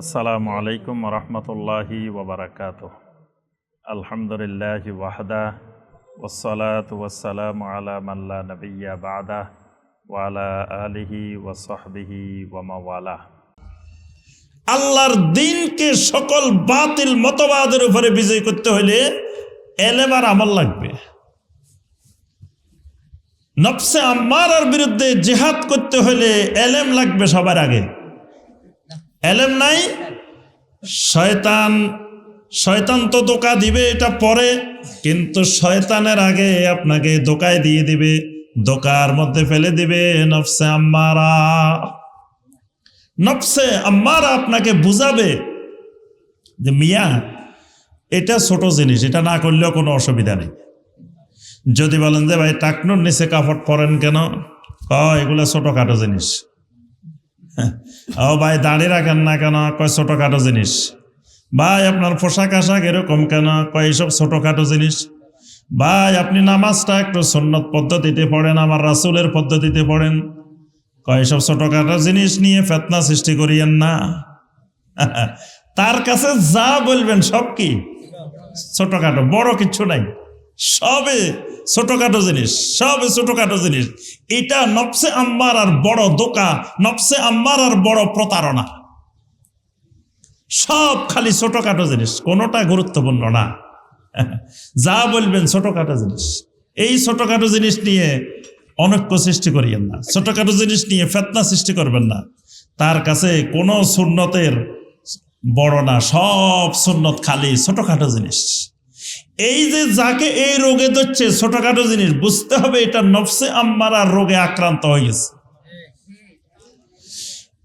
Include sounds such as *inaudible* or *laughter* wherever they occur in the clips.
আসসালামু আলাইকুম রহমতুল্লাহি ওবরাকাত আলহামদুলিল্লাহ ওয়াহদা ওসলাত ওয়াসালাম আলা মাল্লা নবিয়া বাদা ওয়ালা আলিহি ওয়াসহবিহি ওয়ামাওয়ালা আল্লাহর দিনকে সকল বাতিল মতবাদের উপরে বিজয় করতে হলে এলেম আর আমল লাগবে। নফসে আম্মারার বিরুদ্ধে জেহাদ করতে হলে এলেম লাগবে সবার আগে। এলেম নাই? শয়তান শয়তান তো দোকা দিবে এটা পরে, কিন্তু শয়তানের আগে আপনাকে দোকায় দিয়ে দিবে দোকার মধ্যে ফেলে দিবে নফসে আম্মারা। নফসে আম্মারা আপনাকে বুঝাবে যে, মিয়া, এটা ছোট জিনিস, এটা না করলেও কোনো অসুবিধা নেই। যদি বলেন যে, ভাই, টাকনুর নিচে কাপড় পরেন কেন? এগুলো ছোটখাটো জিনিস। ও ভাই দাড়ি রাখেন না কেন? কয় ছোটখাটো জিনিস। ভাই, আপনার পোশাক আশাক এরকম কেন? কয়, এইসব ছোটখাটো জিনিস। ভাই, আপনি নামাজটা একটু সন্ন্যত পদ্ধতিতে পড়েন, আমার রাসুলের পদ্ধতিতে পড়েন। কয়, এইসব ছোটখাটো জিনিস নিয়ে ফেতনা সৃষ্টি করিয়েন না। *laughs* তার কাছে যা বলবেন সব কি? ছোটখাটো, বড় কিছু নাই। সবে ছোটখাটো জিনিস সবে ছোটখাটো জিনিস। এটা নফসে আম্মার আর বড় দোকা নফসে আম্মার আর বড় প্রতারণা। সব খালি ছোটখাটো জিনিস, কোনোটা গুরুত্বপূর্ণ না। যা বলবেন ছোটখাটো জিনিস। এই ছোটখাটো জিনিস নিয়ে অনৈক্য সৃষ্টি করিয়েন না। ছোটখাটো জিনিস নিয়ে ফেতনা সৃষ্টি করবেন না। তার কাছে কোনো সুন্নতের বড় না, সব সুন্নত খালি ছোটখাটো জিনিস। এই যে যাকে এই রোগে ধরছে, ছোটখাটো জিনিস, বুঝতে হবে এটা নফসে আম্মারা রোগে আক্রান্ত হয়ে গেছে।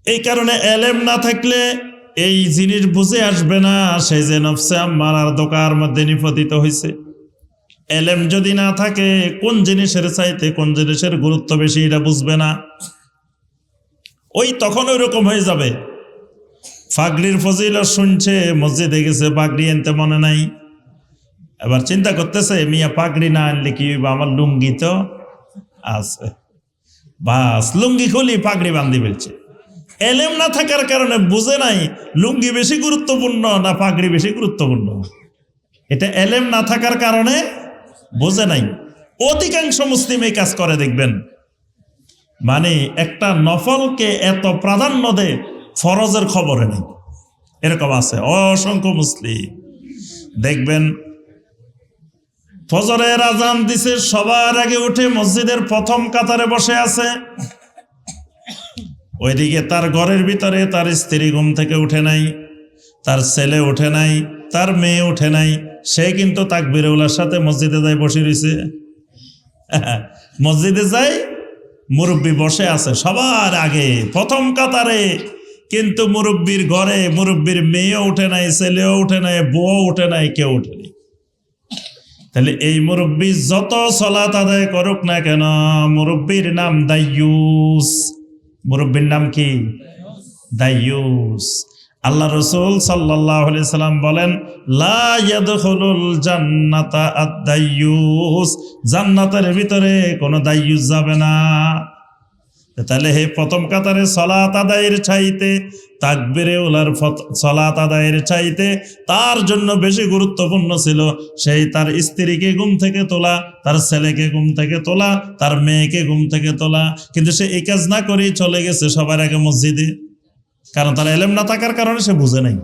এই কারণে এলেম না থাকলে এই জিনিস বুঝে আসবে না, সেই যে নফসে আম্মারার দোকার মধ্যে নিপতিত হয়েছে। এলেম যদি না থাকে, কোন জিনিসের চাইতে, কোন জিনিসের গুরুত্ব বেশি এটা বুঝবে না। ওই তখন ওই রকম হয়ে যাবে। ফাগড়ির ফজিল শুনছে, মসজিদে গেছে, পাগড়ি আনতে মনে নাই। এবার চিন্তা করতেছে, মিয়া পাগড়ি না আনলে কি? আমার লুঙ্গি তো আছে। বাস, লুঙ্গি খুলি পাগড়ি বান্ধি ফেলছে। এলেম না থাকার কারণে বুঝে নাই লুঙ্গি বেশি গুরুত্বপূর্ণ না পাগড়ি বেশি গুরুত্বপূর্ণ। এটা এলেম না থাকার কারণে বোঝে নাই। অধিকাংশ মুসলিম এই কাজ করে, দেখবেন। মানে একটা নফলকে এত প্রাধান্য দেয়, ফরজের খবরে নেই। এরকম আছে। অসংখ্য মুসলিম। দেখবেন ফজরের আজান দিছে, সবার আগে উঠে মসজিদের প্রথম কাতারে বসে আছে। ওইদিকে তার ঘরের ভিতরে তার স্ত্রী ঘুম থেকে উঠে নাই, তার ছেলে উঠে নাই, তার মেয়ে উঠে নাই, সে কিন্তু তাকবিরউলার সাথে মসজিদে যায় বসে রয়েছে *laughs* মসজিদে যাই মুরব্বী বসে আছে সবার আগে, প্রথম কাতারে। কিন্তু মুরব্বীর ঘরে মুরব্বীর মেয়েও উঠে নাই, ছেলেও উঠে নাই বউ উঠে নাই, কেউ উঠে তাহলে এই মুরব্বী যত সলাত আদায় করুক না কেন, মুরব্বীর নাম দাইয়ুস। মুরব্বীর নাম কি? দাইয়ুস। আল্লাহ রসুল সাল্লাহ সাল্লাম বলেন জান্নাতের ভিতরে কোনো দাইয়ুস যাবে না। তাহলে হে প্রথম কাতারে সলাত আদায়ের চাইতে তাকবিরে ওলার সলাত আদায়ের চাইতে তার জন্য বেশি গুরুত্বপূর্ণ ছিল সেই তার স্ত্রীকে ঘুম থেকে তোলা, তার ছেলেকে ঘুম থেকে তোলা, তার মেয়েকে ঘুম থেকে তোলা। কিন্তু সে এই কাজ না করেই চলে গেছে সবার আগে মসজিদে। কারণ তার এলেম না থাকার কারণে সে বুঝে নাই।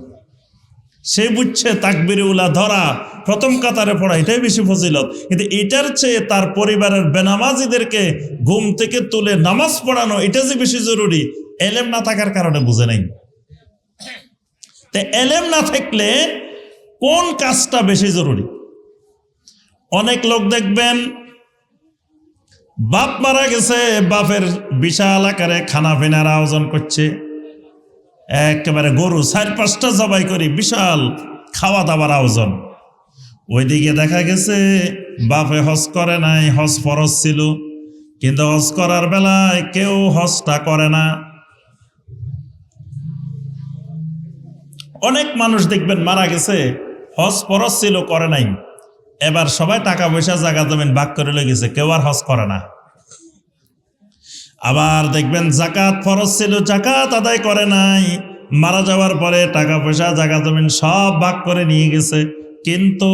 সে বুঝছে তাকবিরে উলা ধরা প্রথম কাতারে পড়া, এটাই বেশি ফজিলত। কিন্তু এটার চেয়ে তার পরিবারের বেনামাজিদেরকে ঘুম থেকে তুলে নামাজ পড়ানো, এটা যে বেশি জরুরি, এলেম না থাকার কারণে বুঝে নাই। এলেম না থাকলে কোন কাজটা বেশি জরুরি? অনেক লোক দেখবেন, বাপ মারা গেছে, বাপের বিশাল আকারে খানা পিনার আয়োজন করছে। একেবারে গরু চার, পাঁচটা জবাই করি, বিশাল খাওয়া দাওয়ার আয়োজন। ওইদিকে দেখা গেছে, বাপে হজ করে নাই, হজ ফরজ ছিল। কিন্তু হজ করার বেলায় কেউ হজটা করে না। অনেক মানুষ দেখবেন মারা গেছে, হজ ফরজ ছিল, করে নাই। এবার সবাই টাকা পয়সা, জায়গা, জমিন ভাগ করে লেগেছে কেউ আর হজ করে না। আবার দেখবেন জাকাত ফরজ ছিল, জাকাত আদায় করে নাই। মারা যাওয়ার পরে টাকা পয়সা, জায়গা, জমিন সব ভাগ করে নিয়ে গেছে। কিন্তু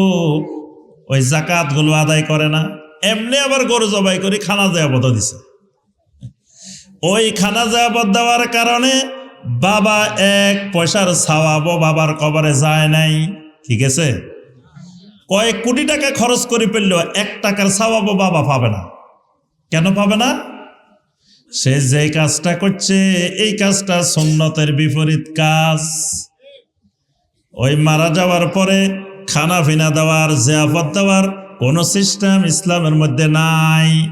ওই জাকাতগুলো আদায় করে না। এমনি আবার গরু জবাই করে খানা দেওয়া দিছে। ওই খানা জায়াবত দেওয়ার কারণে বাবা এক, পয়সার ছাওয়াবো বাবার কবরে যায় নাই। ঠিক আছে? কয়েক কোটি টাকা খরচ করে ফেললেও এক টাকার ছাওয়াবো বাবা পাবে না। কেন পাবে না? সে যে কাজটা করছে, এই কাজটা সুন্নতের বিপরীত কাজ। ওই মারা যাওয়ার পরে খানা ফিনা দেওয়ার, জিয়াফত দেওয়ার কোনো সিস্টেম ইসলামের মধ্যে নাই।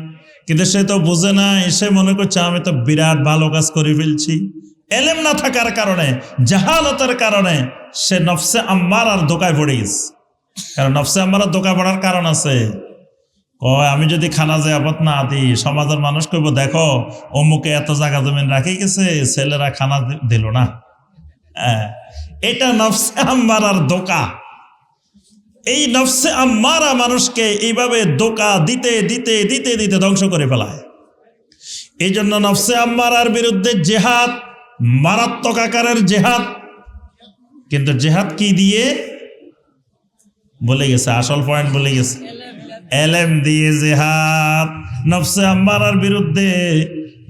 কিন্তু সে তো বুঝে নাই, সে মনে করছে, আমি তো বিরাট ভালো কাজ করে ফেলছি। এলেম না থাকার কারণে জাহালতের কারণে সে নফসে আম্মার আর দোকায় পড়ে গেছে। কারণ নফসে আম্মার আর ধোকা পড়ার কারণ আছে। কয় আমি যদি খানা জিয়াফত না দিই সমাজের মানুষ কইব দেখো অমুকে এত জায়গা জমিন রাখি গেছে ছেলেরা খানা দিল না। হ্যাঁ, এটা নফসে আম্মার আর দোকা এই নফসে আম্মারা মানুষকে এইভাবে দোকা দিতে দিতে দিতে দিতে ধ্বংস করে ফেলায়। এই জন্য নফসে আম্মারার বিরুদ্ধে জেহাদ মারাত্মক আকারের জেহাদ। কিন্তু জেহাদ কি দিয়ে? বলে গেছে, আসল পয়েন্ট বলে গেছে। এলেম দিয়ে জেহাদ। নফসে আম্মারার বিরুদ্ধে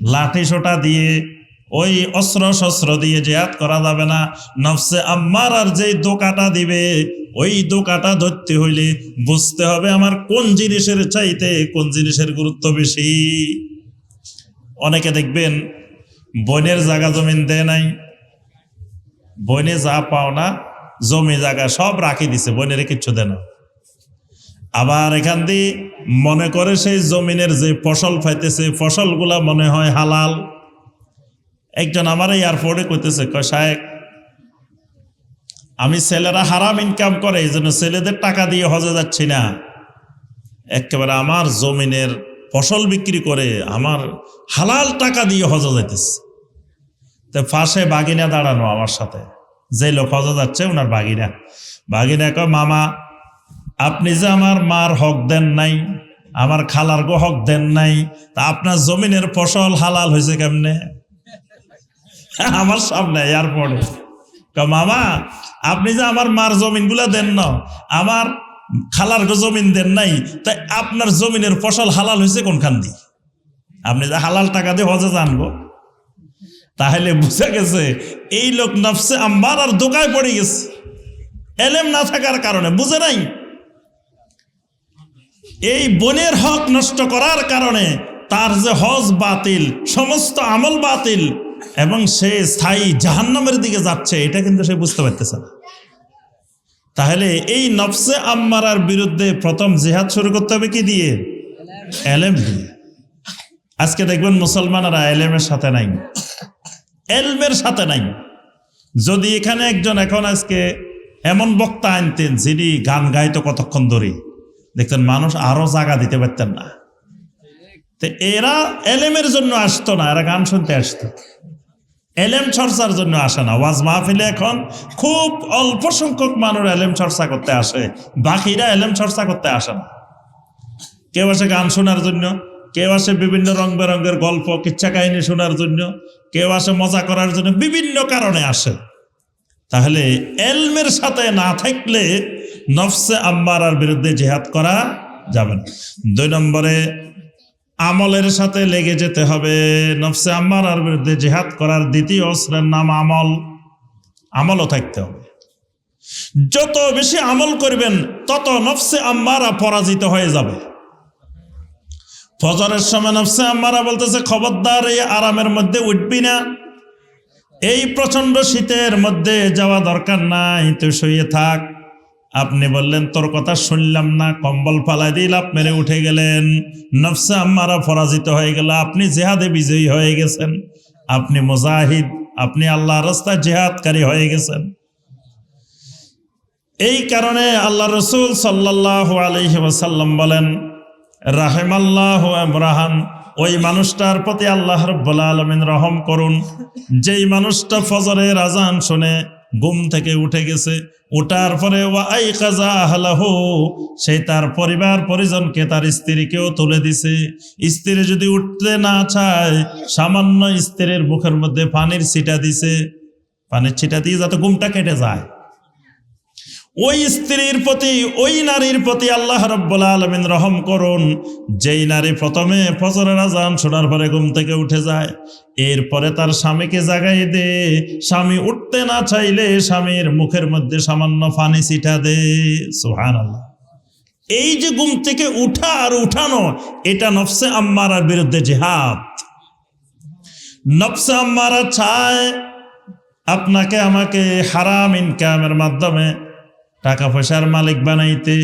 লাঠি সোটা দিয়ে, ওই অস্ত্র শস্ত্র দিয়ে জেহাদ করা যাবে না। নফসে আম্মার আর যেই দোকাটা দিবে, ওই দোকাটা ধরতে হইলে বুঝতে হবে আমার কোন জিনিসের চাইতে কোন জিনিসের গুরুত্ব বেশি। অনেকে দেখবেন বনের জায়গা জমিন দেয় নাই। বনে যা পাও না, জমি জায়গা সব রাখি দিছে, বনের কিচ্ছু দেয় না। আবার এখান দিয়ে মনে করে সেই জমিনের যে ফসল পাইতেছে ফসলগুলা মনে হয় হালাল। একজন আমার এয়ারপোর্টে করতেছে কয় সাহেব, আমি ছেলেরা হারাম ইনকাম করে এই জন্য ছেলেদের টাকা দিয়ে হজে যাচ্ছি না। একেবারে আমার জমিনের ফসল বিক্রি করে আমার হালাল টাকা দিয়ে হজে যাইতেছে। তো পাশে বাগিনা দাঁড়ানো আমার সাথে। যে লোক হজে যাচ্ছে ওনার বাগিনা। বাগিনা কয়, মামা, আপনি যে আমার মার হক দেন নাই, আমার খালার গো হক দেন নাই, তা আপনার জমিনের ফসল হালাল হয়েছে কেমনে? *laughs* আমার সামনে এয়ারপোর্টে মামা, আপনি যে আমার মার জমিনগুলা দেন না, আমার খালার জমিন দেন নাই, তাই আপনার জমিনের ফসল হালাল হয়েছে কোনখান দিয়ে? আপনি যে হালাল টাকা দিয়ে হজে জানব তাহলে বুঝে গেছে, এই লোক নফসে আম্বার আর দোকায় পড়ে গেছে। এলেম না থাকার কারণে, বুঝে নাই? এই বনের হক নষ্ট করার কারণে তার যে হজ বাতিল, সমস্ত আমল বাতিল, এবং সে স্থায়ী জাহান্নামের দিকে যাচ্ছে, এটা কিন্তু সে বুঝতে পারতেছে না। তাহলে এই নফসে আম্মারার বিরুদ্ধে প্রথম জেহাদ শুরু করতে হবে কি দিয়ে? এলেম দিয়ে। আজকে দেখবেন মুসলমানেরা এলেমের সাথে নাই। এলমের সাথে নাই। যদি এখানে একজন এখন আজকে এমন বক্তা আনতেন যিনি গান গাইতো কতক্ষণ ধরে, দেখতেন মানুষ আরও জায়গা দিতে পারতেন না। তো এরা এলেমের জন্য আসতো না, এরা গান শুনতে আসতো। এলেম চর্চার জন্য আসে না। ওয়াজ মাহফিলে এখন খুব অল্প সংখ্যক মানুষ এলেম চর্চা করতে আসে। বাকিরা এলেম চর্চা করতে আসে না। কেউ আসে গান শোনার জন্য, কেউ আসে বিভিন্ন রং বেরঙের গল্প, কিচ্ছা কাহিনী শোনার জন্য, কেউ আসে মজা করার জন্য বিভিন্ন কারণে আসে। তাহলে এলমের সাথে না থাকলে নফসে আম্মারার বিরুদ্ধে জেহাদ করা যাবে না। দুই নম্বরে আমলের সাথে লেগে যেতে হবে। নফসে আম্মারার বিরুদ্ধে জেহাদ করার দ্বিতীয় অস্ত্রের নাম আমল। আমলও থাকতে হবে। যত বেশি আমল করবেন, তত নফসে আম্মারা পরাজিত হয়ে যাবে। ফজরের সময় নফসে আম্মারা বলতেছে, খবরদার, এই আরামের মধ্যে উঠবি না। এই প্রচণ্ড শীতের মধ্যে যাওয়া দরকার নাই, তুই শুয়ে থাক। আপনি বললেন, তোর কথা শুনলাম না, কম্বল ফালাই দিয়ে মেরে উঠে গেলেন। নফসে আম্মারা পরাজিত হয়ে গেল, আপনি জেহাদে বিজয়ী হয়ে গেছেন। আপনি মুজাহিদ, আপনি আল্লাহ রাস্তায় জেহাদকারী হয়ে গেছেন। এই কারণে আল্লাহ রসুল সাল্লাহ আলহি ওসাল্লাম বলেন, রাহেমাল্লাহ ইমরাহান ওই মানুষটার প্রতি আল্লাহ রব্বুল আলমিন রহম করুন। যেই মানুষটা ফজরের আজান শুনে ঘুম থেকে উঠে গেছে। ওঠার পরে ওয়াই কাজা আহলাহু, সে তার পরিবার পরিজনকে তার স্ত্রীকেও তুলে দিছে। স্ত্রী যদি উঠতে না চায়, সামান্য স্ত্রীর মুখের মধ্যে পানির ছিটা দিছে। পানির ছিটা দিয়ে যাতে ঘুমটা কেটে যায়। ওই স্ত্রীর প্রতি, ওই নারীর প্রতি আল্লাহ রব্বুল আলমিন রহম করুন। যেই নারী প্রথমে ফজরের আজান শোনার পরে ঘুম থেকে উঠে যায়, এরপরে তার স্বামীকে জাগাই দে স্বামী উঠতে না চাইলে স্বামীর মুখের মধ্যে সামান্য ফানি ছিটা দে সুহান আল্লাহ এই যে ঘুম থেকে উঠা আর উঠানো, এটা নফসে আম্মারার বিরুদ্ধে জেহাদ। নফসে আম্মারা চায়, আপনাকে আমাকে হারাম ইনকামের মাধ্যমে টাকা পয়সার মালিক বানাইতে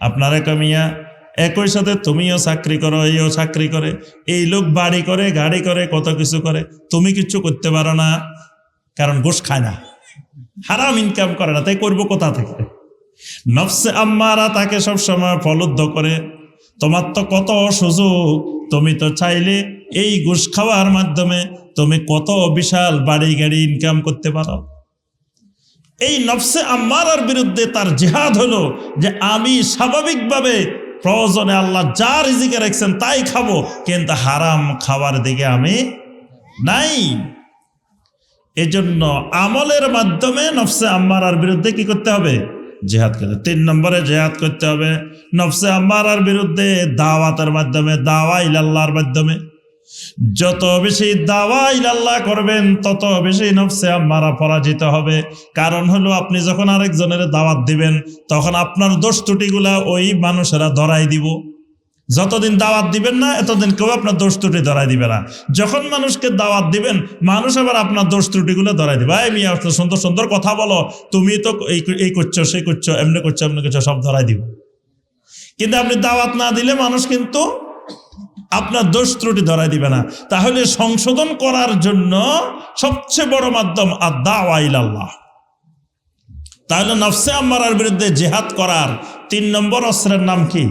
আপনারা কমিয়া, একই সাথে তুমিও চাকরি করো, এইও চাকরি করে, এই লোক বাড়ি করে, গাড়ি করে, কত কিছু করে, তুমি কিছু করতে পারো না, কারণ ঘুষ খায় না। হারাম ইনকাম করে না, তাই করব কোথা থেকে? নফসে আম্মারা তাকে সবসময় ফলুদ্ধ করে, তোমার তো কত সুযোগ, তুমি তো চাইলে এই ঘুষ খাওয়ার মাধ্যমে তুমি কত বিশাল বাড়ি গাড়ি ইনকাম করতে পারো। এই নফসে আম্মারার বিরুদ্ধে তার জেহাদ হলো যে আমি স্বাভাবিকভাবে প্রয়োজনে আল্লাহ যা রিজিকে রাখছেন তাই খাব, কিন্তু হারাম খাওয়ার দিকে আমি নাই। এজন্য আমলের মাধ্যমে নফসে আম্মারার বিরুদ্ধে কি করতে হবে? জেহাদ করতে তিন নম্বরে জেহাদ করতে হবে। নফসে আম্মারার বিরুদ্ধে দাওয়াতের মাধ্যমে, দাওয়া ইলাল্লাহর মাধ্যমে। যত বেশি দাওয়া ইলাল্লাহ করবেন, তত বেশি নফসে আম্মারা পরাজিত হবে। কারণ হলো, আপনি যখন আরেকজনের দাওয়াত দিবেন, তখন আপনার দোষ ত্রুটিগুলা ওই মানুষেরা ধরাই দিব। যতদিন দাওয়াত দিবেন না, এতদিন কেউ আপনার দোষ ত্রুটি ধরাই দিবে না। যখন মানুষকে দাওয়াত দিবেন, মানুষ আবার আপনার দোষ ত্রুটিগুলো ধরাই দিবে। এই মিয়া সুন্দর সুন্দর কথা বলো। তুমি তো এই এই করছ, সেই করছ, এমনি করছ এমনি করছ, সব ধরাই দিব। কিন্তু আপনি দাওয়াত না দিলে মানুষ কিন্তু আপনার দোষ ত্রুটি ধরাই দিবে না। তাহলে সংশোধন করার জন্য সবচেয়ে বড় মাধ্যম আল্লাহ তাহলে নফসে আম্মারার বিরুদ্ধে জেহাদ করার তিন নম্বর অস্ত্রের নাম কি?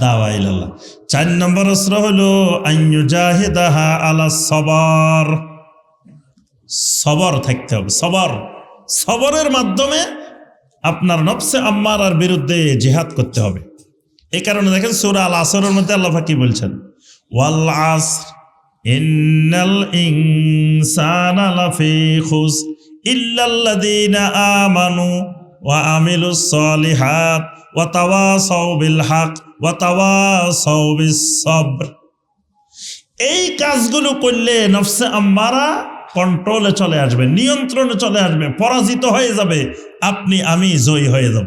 দাওয়াইল্লাহ চার নম্বর অস্ত্র হলো আইনুজাহিদাহা আলা সবর। সবর থাকতে হবে, সবর। সবরের মাধ্যমে আপনার নফসে আম্মারার বিরুদ্ধে জেহাদ করতে হবে। এই কারণে দেখেন সুরা আল আসরের মধ্যে আল্লাহ কি বলছেন? ওয়াল আসর ইন্নাল ইনসানা লাফি খুস ইল্লাল্লাযীনা আমানু ওয়া আমিলুস সলিহাত ওয়া তাওয়াসাউ বিল হক ওয়া তাওয়াসাউ বিস সবর এই কাজগুলো করলে নফসে আম্মারা কন্ট্রোলে চলে আসবে, নিয়ন্ত্রণে চলে আসবে, পরাজিত হয়ে যাবে, আপনি, আমি জয়ী হয়ে যাব।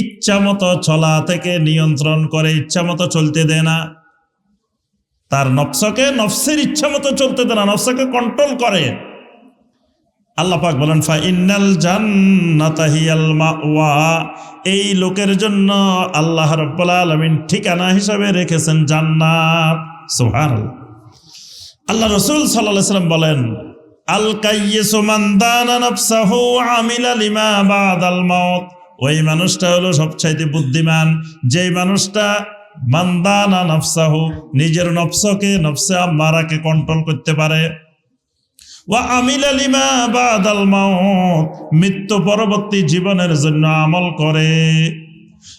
ইচ্ছা মতো চলা থেকে নিয়ন্ত্রণ করে ইচ্ছা মতো চলতে দেয় না। তার নফসকে নফসের ইচ্ছা মতো চলতে দেয় না, নফসকে কন্ট্রোল করে। আল্লাহ পাক বলেন ফা ইন্নাল জান্নাতাহিয়াল মাওয়া। এই লোকের জন্য আল্লাহ রাব্বুল আলামিন ঠিকানা হিসাবে রেখেছেন জান্নাত। সুবহানাল্লাহ। আল্লাহ রাসূল সাল্লাল্লাহু সাল্লাম বলেন, আল কাইয়িসু মান দানা নাফসাহু আমিলা লিমা বাদাল মাউত। ওই মানুষটা হলো সবচাইতে বুদ্ধিমান। যেই মানুষটা মান্দানা নফসাহ, নিজের নফসকে, নফসে আম্মারাকে কন্ট্রোল করতে পারে। মৃত্যু পরবর্তী জীবনের জন্য আমল করে।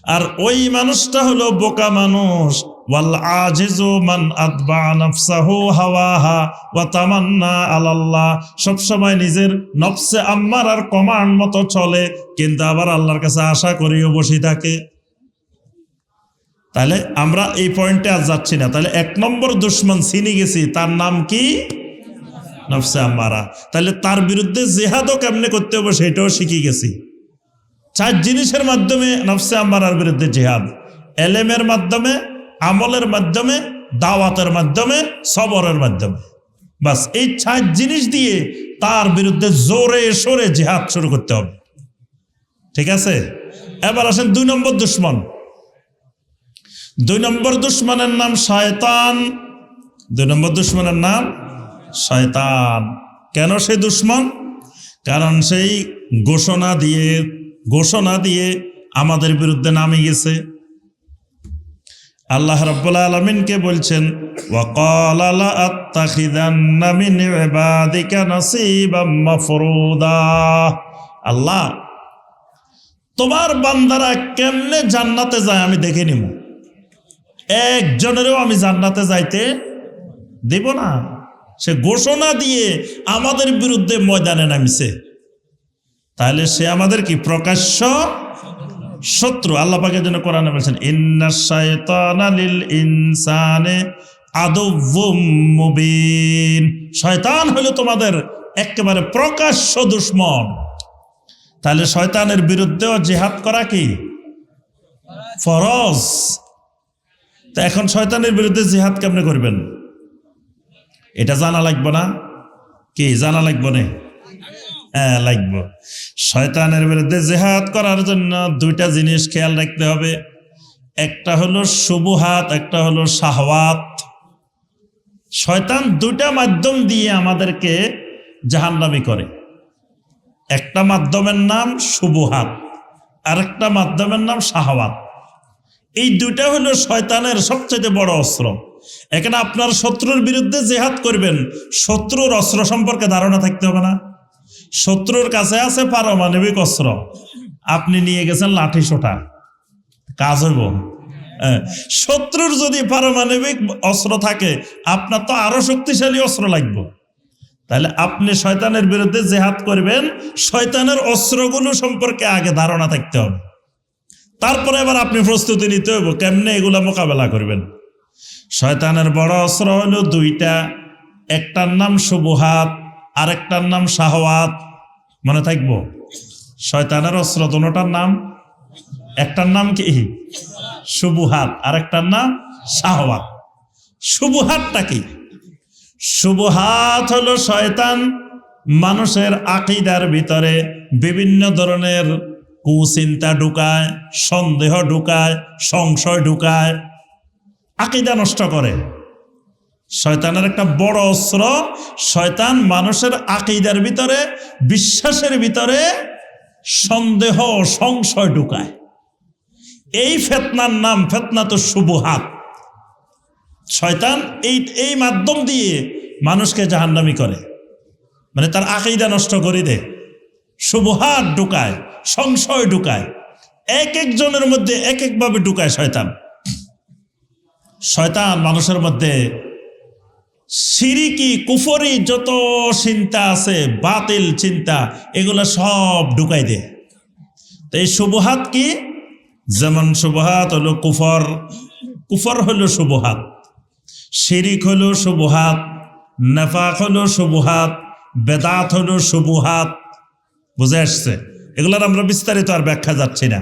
আর ওই মানুষটা হলো বোকা মানুষ ওয়াল আজিজু মান আতবা নফসাহু হাওয়াহা ওয়া তামান্না আলাল্লাহ। সব সময় নিজের নফসে আম্মার আর মতো চলে, কিন্তু আবার আল্লাহর কাছে আশা করিও থাকে। তাহলে আমরা এই পয়েন্টে আর যাচ্ছি না। তাহলে এক নম্বর দুশ্মন চিনি গেছি, তার নাম কি? নফসে আম্মারা। তাহলে তার বিরুদ্ধে জেহাদও কেমনে করতে হবে সেটাও শিখে গেছি। চার জিনিসের মাধ্যমে নফসে আম্মারার বিরুদ্ধে জেহাদ। এলেমের মাধ্যমে আমলের মাধ্যমে, দাওয়াতের মাধ্যমে, সবরের মাধ্যমে। বাস, এই চার জিনিস দিয়ে তার বিরুদ্ধে জোরে সোরে জেহাদ শুরু করতে হবে। ঠিক আছে? এবার আসেন দুই নম্বর দুশ্মন। দুই নম্বর দুশ্মনের নাম শয়তান। দুই নম্বর দুশ্মনের নাম শয়তান। কেন সে দুশ্মন? কারণ সেই ঘোষণা দিয়ে ঘোষণা দিয়ে আমাদের বিরুদ্ধে নামে গেছে। আল্লাহ রাব্বুল আলামিনকে বলছেন আল্লাহ, তোমার বান্দারা কেমনে জান্নাতে যায় আমি দেখে নিব। একজনেরও আমি জান্নাতে যাইতে দেব না। সে ঘোষণা দিয়ে আমাদের বিরুদ্ধে ময়দানে নামিছে। তাহলে সে আমাদের কি প্রকাশ্য শত্রু, আল্লাহ পাকের জন্য কোরআনে বলছেন, ইন্না শায়তানা লিল ইনসানে আদুব্বুম মুবিন। শয়তান হলো তোমাদের একেবারে প্রকাশ্য দুশ্মন। তাহলে শয়তানের বিরুদ্ধেও জিহাদ করা কি? ফরজ। তো এখন শয়তানের বিরুদ্ধে জিহাদ কেমনে করবেন? এটা জানা লাগবে না? কি, জানা লাগবে না? হ্যাঁ লাগবে। শয়তানের বিরুদ্ধে জেহাদ করার জন্য দুইটা জিনিস খেয়াল রাখতে হবে। একটা হলো শুভহাত একটা হলো শাহওয়াত। শয়তান দুইটা মাধ্যম দিয়ে আমাদেরকে জাহান্নামি করে। একটা মাধ্যমের নাম শুভহাত আরেকটা মাধ্যমের নাম শাহওয়াত। এই দুইটা হলো শয়তানের সবচেয়ে বড় অস্ত্র। এখানে আপনার শত্রুর বিরুদ্ধে জেহাদ করবেন, শত্রুর অস্ত্র সম্পর্কে ধারণা থাকতে হবে না। শত্রুর কাছে আছে পারমাণবিক অস্ত্র। আপনি নিয়ে গেছেন লাঠি সোটা। কাজ হইব। শত্রুর যদি পারমাণবিক অস্ত্র থাকে, আপনার তো আরও শক্তিশালী অস্ত্র লাগবে। তাহলে আপনি শয়তানের বিরুদ্ধে জেহাদ করবেন, শয়তানের অস্ত্রগুলো সম্পর্কে আগে ধারণা থাকতে হবে। তারপরে এবার আপনি প্রস্তুতি নিতে হবে কেমনে এগুলা মোকাবেলা করবেন। শয়তানের বড় অস্ত্র হলো দুইটা, একটার নাম শুভহাত আরেকটার নাম শাহওয়াত। মনে থাকব? শয়তানের অস্ত্র দুটার নাম? একটার নাম কি? শুভহাত আরেকটার নাম শাহওয়াত। শুভহাতটা কি? শুভহাত হলো শয়তান মানুষের আকিদার ভিতরে বিভিন্ন ধরনের কুচিন্তা ঢুকায়, সন্দেহ ঢুকায়, সংশয় ঢুকায়, আকিদা নষ্ট করে। শয়তানের একটা বড় অস্ত্র, শয়তান মানুষের আকিদার ভিতরে, বিশ্বাসের ভিতরে সন্দেহ, সংশয় ঢুকায়। এই ফেতনার নাম ফেতনা তো শুভহাত শয়তান এই এই মাধ্যম দিয়ে মানুষকে জাহান্নামি করে। মানে তার আকিদা নষ্ট করে দেয়। শুভহাত ঢুকায়, সংশয় ঢুকায়। এক একজনের মধ্যে এক একভাবে ঢুকায় শয়তান। শয়তান মানুষের মধ্যে সিরিকি, কুফরি যত চিন্তা আছে, বাতিল চিন্তা, এগুলো সব ঢুকাই দে তো এই কি? যেমন শুভহাত হলো কুফর কুফর হলো শুভহাত, শিরিক হলো শুভহাত, নেফাক হলো শুভহাত, বেদাত হলো শুভহাত। বুঝে আসছে? এগুলোর আমরা বিস্তারিত আর ব্যাখ্যা যাচ্ছি না।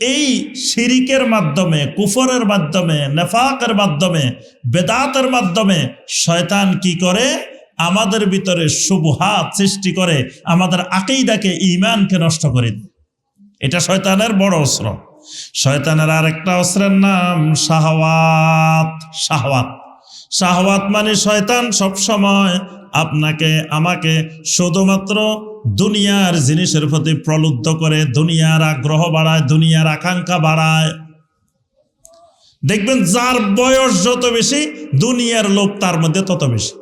এই শিরিকের মাধ্যমে, কুফরের মাধ্যমে, নেফাকের মাধ্যমে, বেদাতের মাধ্যমে শয়তান কি করে? আমাদের ভিতরে শুভহাত সৃষ্টি করে, আমাদের আকেইদাকে ইমানকে নষ্ট করে এটা শয়তানের বড় অস্ত্র। শয়তানের আরেকটা অস্ত্রের নাম শাহওয়াত শাহওয়াত। শাহওয়াত মানে শয়তান সব সময় আপনাকে, আমাকে শুধুমাত্র দুনিয়ার জিনিসের প্রতি প্রলুব্ধ করে, দুনিয়ার আগ্রহ বাড়ায়, দুনিয়ার আকাঙ্ক্ষা বাড়ায়। দেখবেন যার বয়স যত বেশি, দুনিয়ার লোভ তার মধ্যে তত বেশি।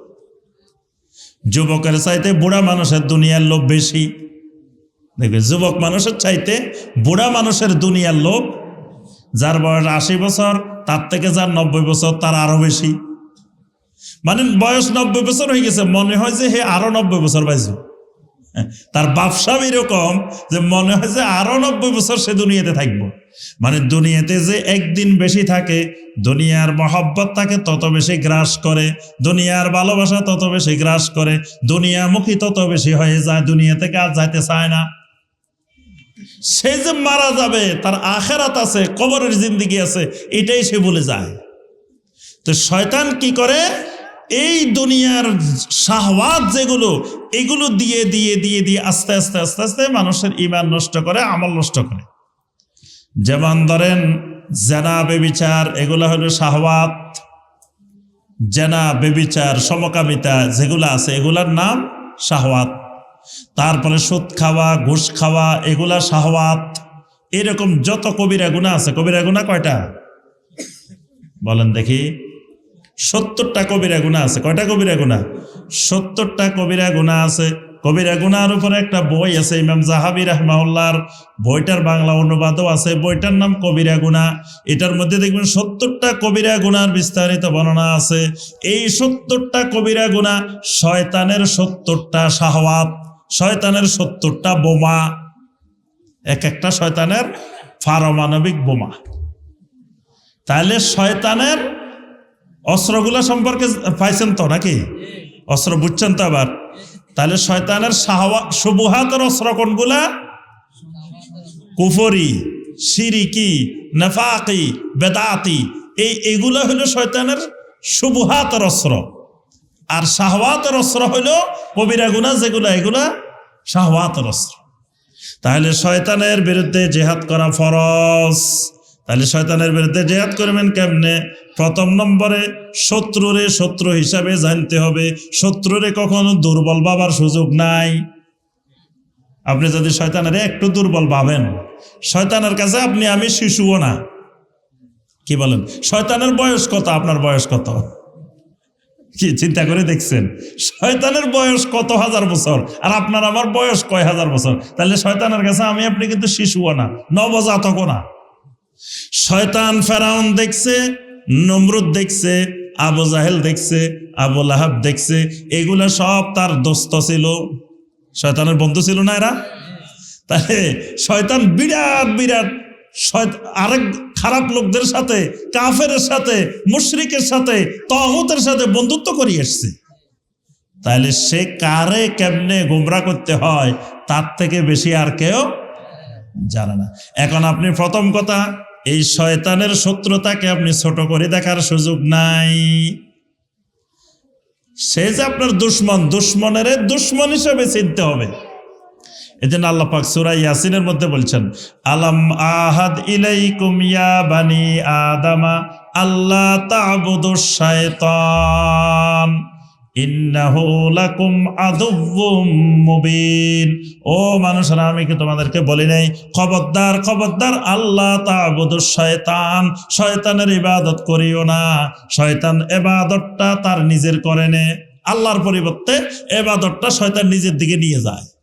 যুবকের চাইতে বুড়া মানুষের দুনিয়ার লোভ বেশি। দেখবে যুবক মানুষের চাইতে বুড়া মানুষের দুনিয়ার লোভ, যার বয়স আশি বছর, তার থেকে যার নব্বই বছর, তার আরও বেশি। মানে বয়স নব্বই বছর হয়ে গেছে, মনে হয় যে হে আরও নব্বই বছর পাইছে। তার ব্যবসা এরকম যে মনে হয় যে আরও নব্বই বছর সে দুনিয়াতে থাকব। মানে দুনিয়াতে যে একদিন বেশি থাকে, দুনিয়ার মহব্বত তাকে তত বেশি গ্রাস করে, দুনিয়ার ভালোবাসা তত বেশি গ্রাস করে দুনিয়ামুখী তত বেশি হয়ে যায়, দুনিয়া থেকে আর যাইতে চায় না। সে যে মারা যাবে, তার আখেরাত আছে, কবরের জিন্দিগি আছে, এটাই সে বলে যায়। তো শয়তান কি করে? এই দুনিয়ার শাহওয়াত যেগুলো, এগুলো দিয়ে দিয়ে দিয়ে দিয়ে আস্তে আস্তে আস্তে আস্তে মানুষের ইমান নষ্ট করে, আমল নষ্ট করে। যেমন ধরেন, জেনা, বেবিচার, এগুলো হলো শাহওয়াত। জেনা, বেবিচার, সমকামিতা যেগুলো আছে, এগুলার নাম শাহওয়াত। তারপরে সুদ খাওয়া, ঘুষ খাওয়া, এগুলা শাহওয়াত। এরকম যত কবিরা গুণা আছে, কবিরা গুণা কয়টা? বলেন দেখি। সত্তরটা কবিরা গুণা আছে। কয়টা কবিরা গুণা সত্তরটা কবিরা গুণা আছে। কবিরা গুনার উপরে একটা বই আছে, ইমাম জাহাবি রহমাউল্লাহর বইটার বাংলা অনুবাদও আছে। বইটার নাম কবিরা গুণা এটার মধ্যে দেখবেন সত্তরটা কবিরা গুনার বিস্তারিত বর্ণনা আছে। এই সত্তরটা কবিরা গুণা শয়তানের সত্তরটা শাহওয়াত, শয়তানের সত্তরটা বোমা। এক একটা শয়তানের পারমাণবিক বোমা। তাহলে শয়তানের অস্ত্রগুলা সম্পর্কে পাইছেন তো নাকি? অস্ত্র বুঝছেন তো আবার? তাহলে শয়তানের শাহওয়া সুবুহাতের অস্ত্র কোনগুলা? কুফরি, সিরিকি, নেফাকি, বেদাতি, এই এগুলো হলো শয়তানের সুবুহাতের অস্ত্র। আর শাহওয়াতের অস্ত্র হলো কবিরা গুণা যেগুলা এগুলা শাহওয়াতের অস্ত্র। তাহলে শয়তানের বিরুদ্ধে জেহাদ করা ফরজ। তাহলে শয়তানের বিরুদ্ধে জেহাদ করবেন কেমনে? প্রথম নম্বরে শত্রুরে শত্রু হিসাবে জানতে হবে। শত্রুরে কখনো দুর্বল ভাবার সুযোগ নাই। আপনি যদি শয়তানের একটু দুর্বল ভাবেন, শয়তানের কাছে আপনি আমি শিশুও না। কি বলেন? শয়তানের বয়স কত? আপনার বয়স কত? কি চিন্তা করে দেখছেন? শয়তানের বয়স কত হাজার বছর? আর আপনার আমার বয়স কয় হাজার বছর? তাহলে শয়তানের কাছে আমি, আপনি কিন্তু শিশুও না, নবজাতকও না। শয়তান ফেরাউন দেখছে, নমরুদ দেখছে, আবু জাহেল দেখছে, আবু লাহাব দেখছে, এগুলা সব তার দোস্ত ছিল। শয়তানের বন্ধু ছিল না এরা? তাহলে শয়তান বিরাট বিরাট আরেক খারাপ লোকদের সাথে কাফের সাথে, মুশরিকের সাথে তহতের সাথে বন্ধুত্ব করে এসছে। তাহলে সে কারে কেমনে গুমরা করতে হয়, তার থেকে বেশি আর কেউ জানে না। এখন আপনি প্রথম কথা এই শয়তানের শত্রুতাকে আপনি ছোট করে দেখার সুযোগ নাই। সে যে আপনার দুশ্মন, দুশ্মনের দুশ্মন হিসেবে চিনতে হবে। এই জন্য আল্লাহ পাক সুরা ইয়াসিনের মধ্যে বলছেন, আলাম আহাদ ইলাইকুম ইয়া বানি আদামা আল্লাহ তাবুদু শায়তান ও আমি তোমাদেরকে বলি নাই? খবরদার খবরদার, আল্লাহ শয়তান। শয়তানের ইবাদত করিও না। শয়তান এবাদতটা তার নিজের আল্লাহর পরিবর্তে এবাদতটা শয়তান নিজের দিকে নিয়ে যায়।